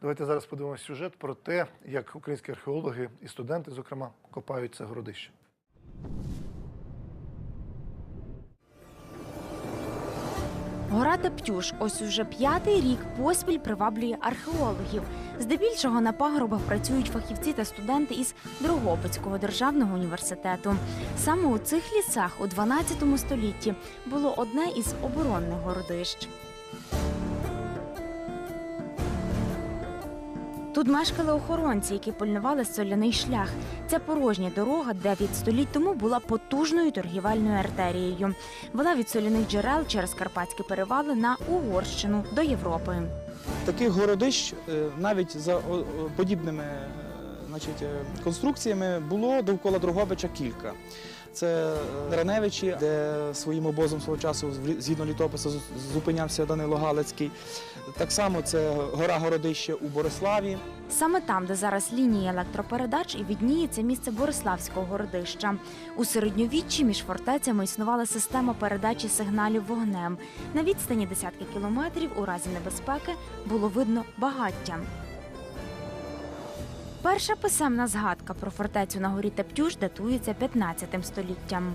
Давайте зараз подивимося сюжет про те, як українські археологи і студенти, зокрема, копають це городище. Гора Тептюш ось уже п'ятий рік поспіль приваблює археологів. Здебільшого на пагорбах працюють фахівці та студенти із Дрогобицького державного університету. Саме у цих лісах у 12 столітті було одне із оборонних городищ. Тут мешкали охоронці, які пильнували соляний шлях. Ця порожня дорога 9 століть тому була потужною торгівельною артерією. Вела від соляних джерел через Карпатські перевали на Угорщину до Європи. Таких городищ е, навіть за подібними е, значить, е, конструкціями було довкола Дрогобича кілька. Це е, Раневичі, де своїм обозом свого часу згідно літопису зупинявся Данило Галицький. Так само це гора Городище у Бориславі. Саме там, де зараз лінія електропередач, і відніється місце Бориславського городища. У середньовіччі між фортецями існувала система передачі сигналів вогнем. На відстані десятки кілометрів у разі небезпеки було видно багаття. Перша писемна згадка про фортецю на горі Тептюш датується 15 століттям.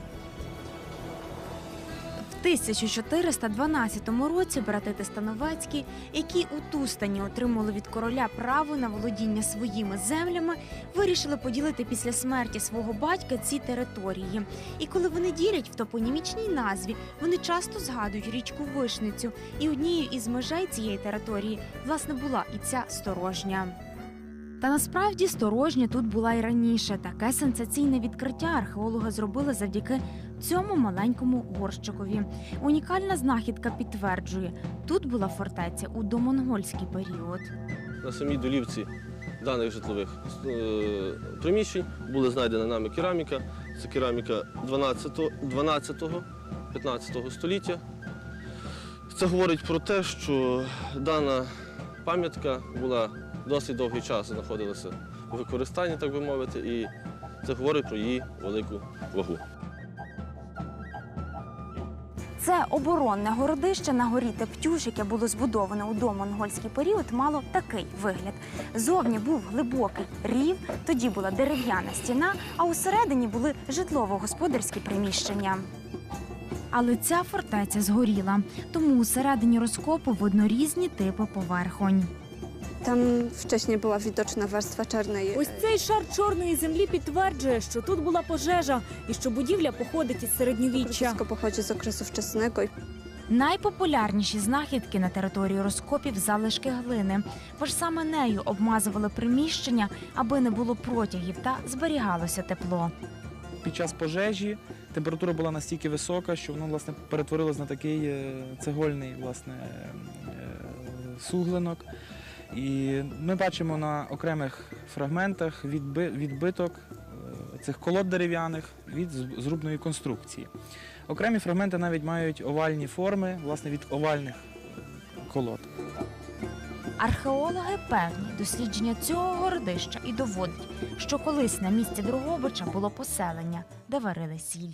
В 1412 році брати Тестановецькі, які у Тустані отримали від короля право на володіння своїми землями, вирішили поділити після смерті свого батька ці території. І коли вони ділять в топонімічній назві, вони часто згадують річку Вишницю. І однією із межей цієї території власне була і ця сторожня. Та насправді сторожня тут була й раніше. Таке сенсаційне відкриття археологи зробили завдяки цьому маленькому горщикові. Унікальна знахідка підтверджує, тут була фортеця у домонгольський період. на самій долівці даних житлових е, приміщень була знайдена нами кераміка. Це кераміка 12, 12-15 століття. Це говорить про те, що дана пам'ятка була досить довгий час знаходилася у використанні, так би мовити, і це говорить про її велику вагу. Це оборонне городище на горі Тептюш, яке було збудоване у домонгольський період, мало такий вигляд. Зовні був глибокий рів, тоді була дерев'яна стіна, а усередині були житлово-господарські приміщення. Але ця фортеця згоріла, тому усередині розкопу видно різні типи поверхонь. Tam wcześniej była widoczna warstwa czarnej. Ось цей шар чорної землі підтверджує, що тут була пожежа і що будівля походить із середньовіччя. Wszystko pochodzi z okresu wczesnego i Найпопулярніші знахідки на території розкопів залишки глини, бо ж саме нею обмазували приміщення, аби не було протягів та зберігалося тепло. Під час пожежі температура була настільки висока, що воно власне перетворилось на такий е, цегольний власне, е, е, суглинок. І ми бачимо на окремих фрагментах відбиток е, цих колод дерев'яних від зрубної конструкції. Окремі фрагменти навіть мають овальні форми, власне, від овальних е, колод. Археологи певні, дослідження цього городища і доводить, що колись на місці Дрогобича було поселення, де варили сіль.